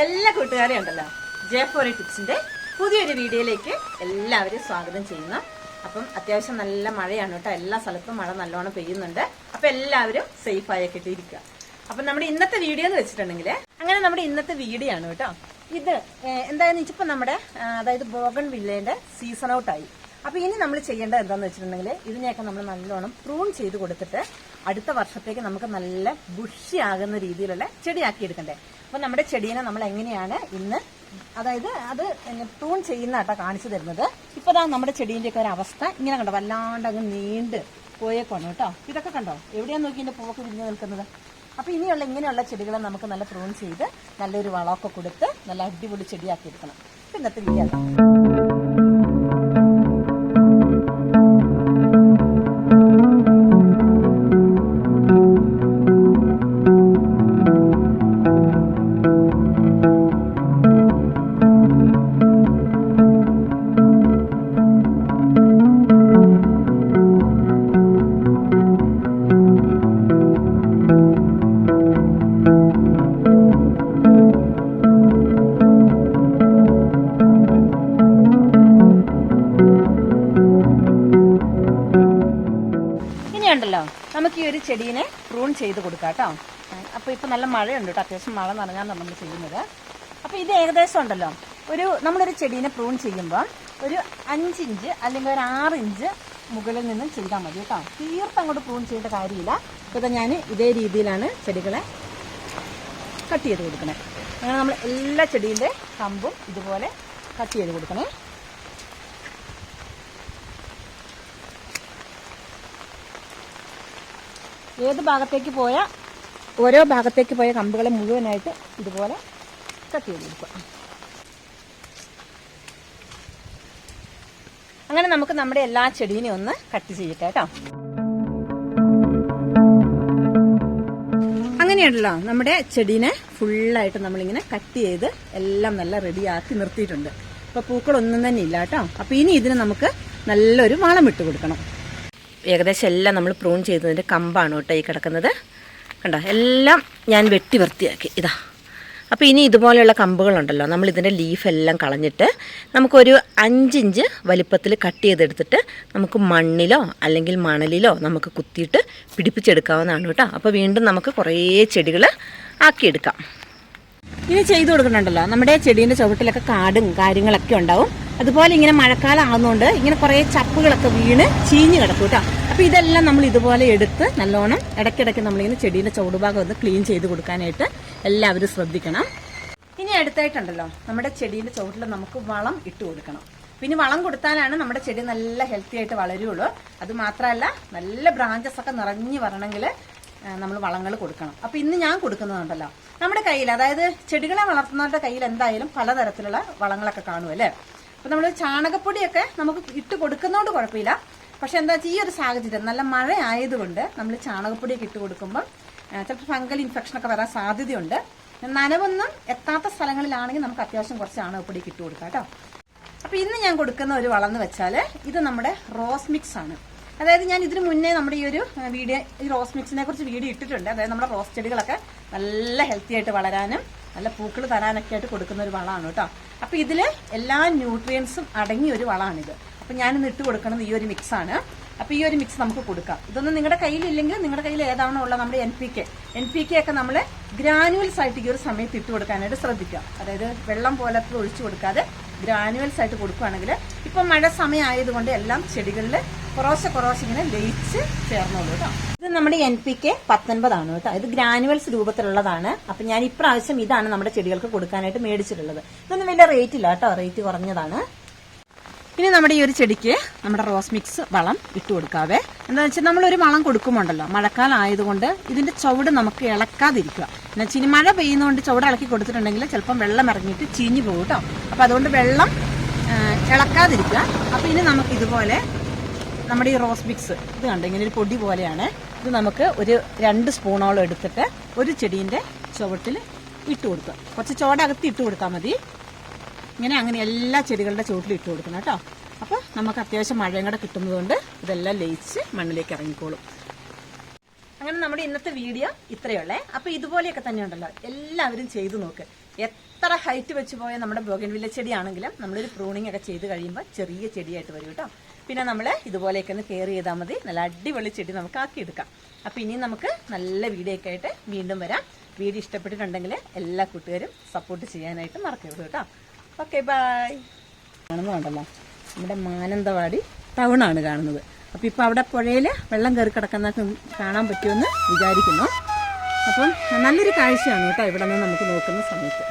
എല്ലാ കൂട്ടുകാരെയും ഉണ്ടല്ലോ. ജെ ഫോർ ടിപ്സിന്റെ പുതിയൊരു വീഡിയോയിലേക്ക് എല്ലാവരും സ്വാഗതം ചെയ്യുന്നു. അപ്പം അത്യാവശ്യം നല്ല മഴയാണ് കേട്ടോ. എല്ലാ സ്ഥലത്തും മഴ നല്ലോണം പെയ്യുന്നുണ്ട്. അപ്പൊ എല്ലാവരും സേഫ് ആയൊക്കെ ഇരിക്കുക. അപ്പൊ നമ്മുടെ ഇന്നത്തെ വീഡിയോ എന്ന് വെച്ചിട്ടുണ്ടെങ്കിൽ അങ്ങനെ നമ്മുടെ ഇന്നത്തെ വീഡിയോ ആണ് കേട്ടോ. ഇത് എന്തായാലും ഇപ്പൊ നമ്മുടെ അതായത് ബോഗൺ വില്ലേന്റെ സീസൺ ഔട്ട് ആയി അപ്പൊ ഇനി നമ്മൾ ചെയ്യേണ്ടത് എന്താണെന്ന് വെച്ചിട്ടുണ്ടെങ്കിൽ ഇതിനെയൊക്കെ നമ്മൾ നല്ലോണം പ്രൂൺ ചെയ്ത് കൊടുത്തിട്ട് അടുത്ത വർഷത്തേക്ക് നമുക്ക് നല്ല ബുഷിയാകുന്ന രീതിയിലുള്ള ചെടിയാക്കി എടുക്കണ്ടേ. അപ്പൊ നമ്മുടെ ചെടീനെ നമ്മൾ എങ്ങനെയാണ് ഇന്ന് അതായത് അത് പ്രൂൺ ചെയ്യുന്ന കേട്ടോ കാണിച്ചു തരുന്നത്. ഇപ്പൊ ദാ നമ്മുടെ ചെടീന്റെ ഒക്കെ ഒരു അവസ്ഥ ഇങ്ങനെ കണ്ടോ? വല്ലാണ്ട് അങ്ങ് നീണ്ട് പോയേക്കാണ് കേട്ടോ. ഇതൊക്കെ കണ്ടോ? എവിടെയാ നോക്കി എന്റെ പൂവൊക്കെ വിരിഞ്ഞു നിൽക്കുന്നത്? അപ്പൊ ഇനിയുള്ള ഇങ്ങനെയുള്ള ചെടികളെ നമുക്ക് നല്ല പ്രൂൺ ചെയ്ത് നല്ലൊരു വളമൊക്കെ കൊടുത്ത് നല്ല അടിപൊളി ചെടിയാക്കി എടുക്കണം. ഇന്നത്തെ വീഡിയോ ഇനിയുണ്ടല്ലോ നമുക്ക് ഈ ഒരു ചെടീനെ പ്രൂൺ ചെയ്ത് കൊടുക്കാം കേട്ടോ അപ്പൊ ഇപ്പൊ നല്ല മഴയുണ്ട് കേട്ടോ. അത്യാവശ്യം മഴ നനഞ്ഞാണ് നമ്മൾ ചെയ്യുന്നത്. അപ്പൊ ഇത് ഏകദേശം ഉണ്ടല്ലോ. ഒരു നമ്മളൊരു ചെടീനെ പ്രൂൺ ചെയ്യുമ്പോൾ ഒരു അഞ്ചിഞ്ച് അല്ലെങ്കിൽ ഒരു ആറ് ഇഞ്ച് മുകളിൽ നിന്നും ചെയ്താൽ മതി കേട്ടോ. തീർത്ത് അങ്ങോട്ട് പ്രൂൺ ചെയ്യേണ്ട കാര്യമില്ല. ഇപ്പൊ ഞാൻ ഇതേ രീതിയിലാണ് ചെടികളെ കട്ട് ചെയ്ത് കൊടുക്കണേ. അങ്ങനെ നമ്മൾ എല്ലാ ചെടീന്റെ കമ്പും ഇതുപോലെ കട്ട് ചെയ്ത് കൊടുക്കണേ. ഏത് ഭാഗത്തേക്ക് പോയ ഓരോ ഭാഗത്തേക്ക് പോയ കമ്പുകളെ മുഴുവനായിട്ട് ഇതുപോലെ കട്ട് ചെയ്ത് കൊടുക്കുക. അങ്ങനെ നമുക്ക് നമ്മുടെ എല്ലാ ചെടീനെയും ഒന്ന് കട്ട് ചെയ്യട്ടെ കേട്ടോ. അങ്ങനെയുണ്ടല്ലോ നമ്മുടെ ചെടീനെ ഫുള്ളായിട്ട് നമ്മളിങ്ങനെ കട്ട് ചെയ്ത് എല്ലാം നല്ല റെഡിയാക്കി നിർത്തിയിട്ടുണ്ട്. ഇപ്പൊ പൂക്കളൊന്നും തന്നെ ഇല്ല കേട്ടോ. അപ്പൊ ഇനി ഇതിന് നമുക്ക് നല്ലൊരു വളം ഇട്ട് കൊടുക്കണം. ഏകദേശം എല്ലാം നമ്മൾ പ്രൂൺ ചെയ്തതിന്റെ കമ്പാണ് കേട്ടോ ഈ കിടക്കുന്നത്. കണ്ടോ? എല്ലാം ഞാൻ വെട്ടി വൃത്തിയാക്കി. ഇതാ. അപ്പോൾ ഇനി ഇതുപോലെയുള്ള കമ്പുകളുണ്ടല്ലോ. നമ്മൾ ഇതിന്റെ ലീഫെല്ലാം കളഞ്ഞിട്ട് നമുക്കൊരു അഞ്ചിഞ്ച് വലിപ്പത്തിൽ കട്ട് ചെയ്തെടുത്തിട്ട് നമുക്ക് മണ്ണിലോ അല്ലെങ്കിൽ മണലിലോ നമുക്ക് കുത്തിയിട്ട് പിടിപ്പിച്ചെടുക്കാവുന്നതാണ് കേട്ടോ. അപ്പോൾ വീണ്ടും നമുക്ക് കുറേ ചെടികൾ ആക്കിയെടുക്കാം. ഇനി ചെയ്തു കൊടുക്കുന്നുണ്ടല്ലോ. നമ്മുടെ ചെടീന്റെ ചുവട്ടിലൊക്കെ കാടും കാര്യങ്ങളൊക്കെ ഉണ്ടാവും. അതുപോലെ ഇങ്ങനെ മഴക്കാലം ആകുന്നതുകൊണ്ട് ഇങ്ങനെ കുറേ ചപ്പുകളൊക്കെ വീണ് ചീഞ്ഞ് കിടക്കും കേട്ടോ. അപ്പോൾ ഇതെല്ലാം നമ്മൾ ഇതുപോലെ എടുത്ത് നല്ലോണം ഇടയ്ക്കിടയ്ക്ക് നമ്മളിങ്ങനെ ചെടീന്റെ ചുവടുഭാഗം ഒന്ന് ക്ലീൻ ചെയ്ത് കൊടുക്കാനായിട്ട് എല്ലാവരും ശ്രദ്ധിക്കണം. ഇനി അടുത്തായിട്ടുണ്ടല്ലോ നമ്മുടെ ചെടിയുടെ ചുവട്ടിൽ നമുക്ക് വളം ഇട്ട് കൊടുക്കണം. പിന്നെ വളം കൊടുത്താലാണ് നമ്മുടെ ചെടി നല്ല ഹെൽത്തി ആയിട്ട് വളരുള്ളൂ. അത് മാത്രമല്ല നല്ല ബ്രാഞ്ചസ് ഒക്കെ നിറഞ്ഞു വരണമെങ്കിൽ നമ്മൾ വളങ്ങൾ കൊടുക്കണം. അപ്പൊ ഇന്ന് ഞാൻ കൊടുക്കുന്നതുണ്ടല്ലോ നമ്മുടെ കയ്യിൽ അതായത് ചെടികളെ വളർത്തുന്നവരുടെ കയ്യിൽ എന്തായാലും പലതരത്തിലുള്ള വളങ്ങളൊക്കെ കാണുമല്ലേ അപ്പൊ നമ്മൾ ചാണകപ്പൊടിയൊക്കെ നമുക്ക് ഇട്ട് കൊടുക്കുന്നതുകൊണ്ട് കുഴപ്പമില്ല. പക്ഷെ എന്താ വെച്ചാൽ ഈ ഒരു സാഹചര്യം നല്ല മഴ ആയതുകൊണ്ട് നമ്മൾ ചാണകപ്പൊടിയൊക്കെ ഇട്ട് കൊടുക്കുമ്പോൾ ചിലപ്പോൾ ഫംഗൽ ഇൻഫെക്ഷൻ ഒക്കെ വരാൻ സാധ്യതയുണ്ട്. നനവൊന്നും എത്താത്ത സ്ഥലങ്ങളിലാണെങ്കിൽ നമുക്ക് അത്യാവശ്യം കുറച്ച് ചാണകപ്പൊടിയൊക്കെ ഇട്ട് കൊടുക്കാം കേട്ടോ. അപ്പൊ ഇന്ന് ഞാൻ കൊടുക്കുന്ന ഒരു വളം എന്ന് വെച്ചാൽ ഇത് നമ്മുടെ റോസ് മിക്സ് ആണ്. അതായത് ഞാൻ ഇതിനു മുന്നേ നമ്മുടെ ഈ ഒരു വീഡിയോ ഈ റോസ് മിക്സിനെ കുറിച്ച് വീഡിയോ ഇട്ടിട്ടുണ്ട്. അതായത് നമ്മുടെ റോസ് ചെടികളൊക്കെ നല്ല ഹെൽത്തി ആയിട്ട് വളരാനും നല്ല പൂക്കൾ തരാനൊക്കെ ആയിട്ട് കൊടുക്കുന്ന ഒരു വളമാണ് കേട്ടോ. അപ്പൊ ഇതിൽ എല്ലാ ന്യൂട്രിയൻസും അടങ്ങിയ ഒരു വളമാണിത് അപ്പൊ ഞാനിന്ന് ഇട്ട് കൊടുക്കുന്നത് ഈ ഒരു മിക്സ് ആണ്. അപ്പൊ ഈ ഒരു മിക്സ് നമുക്ക് കൊടുക്കാം. ഇതൊന്നും നിങ്ങളുടെ കയ്യിലില്ലെങ്കിൽ നിങ്ങളുടെ കയ്യിൽ ഏതാണോ ഉള്ളത് നമ്മുടെ N P K N P K ഒക്കെ നമ്മൾ ഗ്രാനുവൽസ് ആയിട്ട് ഈ ഒരു സമയത്ത് ഇട്ട് കൊടുക്കാനായിട്ട് ശ്രദ്ധിക്കാം അതായത് വെള്ളം പോലത്തെ ഒഴിച്ചു കൊടുക്കാതെ ഗ്രാനുവൽസ് ആയിട്ട് കൊടുക്കുകയാണെങ്കിൽ ഇപ്പം മഴ സമയമായതുകൊണ്ട് എല്ലാം ചെടികളിൽ കുറോശെ കുറോശെ ഇങ്ങനെ ലയിച്ച് ചേർന്നോളൂ കേട്ടോ ഇത് നമ്മുടെ എൻ പി കെ പത്തൊൻപതാണ് കേട്ടോ ഇത് ഗ്രാനുവൽസ് രൂപത്തിലുള്ളതാണ്. അപ്പൊ ഞാൻ ഇപ്രാവശ്യം ഇതാണ് നമ്മുടെ ചെടികൾക്ക് കൊടുക്കാനായിട്ട് മേടിച്ചിട്ടുള്ളത്. ഇതൊന്നും വലിയ റേറ്റ് ഇല്ല കേട്ടോ റേറ്റ് കുറഞ്ഞതാണ്. ഇനി നമ്മുടെ ഈ ഒരു ചെടിക്ക് നമ്മുടെ റോസ് മിക്സ് വളം ഇട്ട് കൊടുക്കാവേ. എന്താണെന്ന് വെച്ചാൽ നമ്മളൊരു വളം കൊടുക്കുമ്പോണ്ടല്ലോ മഴക്കാലം ആയതുകൊണ്ട് ഇതിന്റെ ചുവട് നമുക്ക് ഇളക്കാതിരിക്കുക. എന്നാൽ ചിനി മഴ പെയ്യുന്നതുകൊണ്ട് ചുവട് ഇളക്കി കൊടുത്തിട്ടുണ്ടെങ്കിൽ ചിലപ്പം വെള്ളം ഇറങ്ങിയിട്ട് ചീഞ്ഞു പോകും കേട്ടോ അപ്പം അതുകൊണ്ട് വെള്ളം ഇളക്കാതിരിക്കുക. അപ്പം ഇനി നമുക്ക് ഇതുപോലെ നമ്മുടെ ഈ റോസ് മിക്സ് ഇത് കണ്ടോ? ഇങ്ങനെ ഒരു പൊടി പോലെയാണ്. ഇത് നമുക്ക് ഒരു രണ്ട് സ്പൂണോളം എടുത്തിട്ട് ഒരു ചെടീന്റെ ചുവട്ടിൽ ഇട്ട് കൊടുക്കുക. കുറച്ച് ചുവടകത്ത് ഇട്ട് കൊടുത്താൽ മതി. ഇങ്ങനെ അങ്ങനെ എല്ലാ ചെടികളുടെ ചുവട്ടിലും ഇട്ട് കൊടുക്കണം കേട്ടോ. അപ്പോൾ നമുക്ക് അത്യാവശ്യം മഴയും കൂടെ കിട്ടുന്നതുകൊണ്ട് ഇതെല്ലാം ലയിച്ച് മണ്ണിലേക്ക് ഇറങ്ങിക്കോളും. അങ്ങനെ നമ്മുടെ ഇന്നത്തെ വീഡിയോ ഇത്രയുള്ളേ അപ്പൊ ഇതുപോലെയൊക്കെ തന്നെ ഉണ്ടല്ലോ. എല്ലാവരും ചെയ്തു നോക്ക്. എത്ര ഹൈറ്റ് വെച്ച് പോയ നമ്മുടെ ബോഗൻവില്ല ചെടിയാണെങ്കിലും നമ്മളൊരു പ്രൂണിംഗ് ഒക്കെ ചെയ്ത് കഴിയുമ്പോൾ ചെറിയ ചെടിയായിട്ട് വരും കേട്ടോ. പിന്നെ നമ്മൾ ഇതുപോലെയൊക്കെ ഒന്ന് കെയർ ചെയ്താൽ മതി. നല്ല അടിപൊളി ചെടി നമുക്ക് ആക്കിയെടുക്കാം അപ്പോൾ ഇനിയും നമുക്ക് നല്ല വീഡിയോ ഒക്കെ ആയിട്ട് വീണ്ടും വരാം. വീഡിയോ ഇഷ്ടപ്പെട്ടിട്ടുണ്ടെങ്കിൽ എല്ലാ കൂട്ടുകാരും സപ്പോർട്ട് ചെയ്യാനായിട്ട് മറക്കരുത് കേട്ടോ. Okay bye. കാണുന്നുണ്ടല്ലോ നമ്മുടെ മാനന്തവാടി ടൗൺ ആണ് കാണുന്നത്. അപ്പൊ ഇപ്പൊ അവിടെ പുഴയിൽ വെള്ളം കയറി കിടക്കുന്ന കാണാൻ പറ്റുമെന്ന് വിചാരിക്കുന്നു. അപ്പം നല്ലൊരു കാഴ്ചയാണ് കേട്ടോ ഇവിടെ നിന്ന് നമുക്ക് നോക്കുന്ന സമയത്ത്.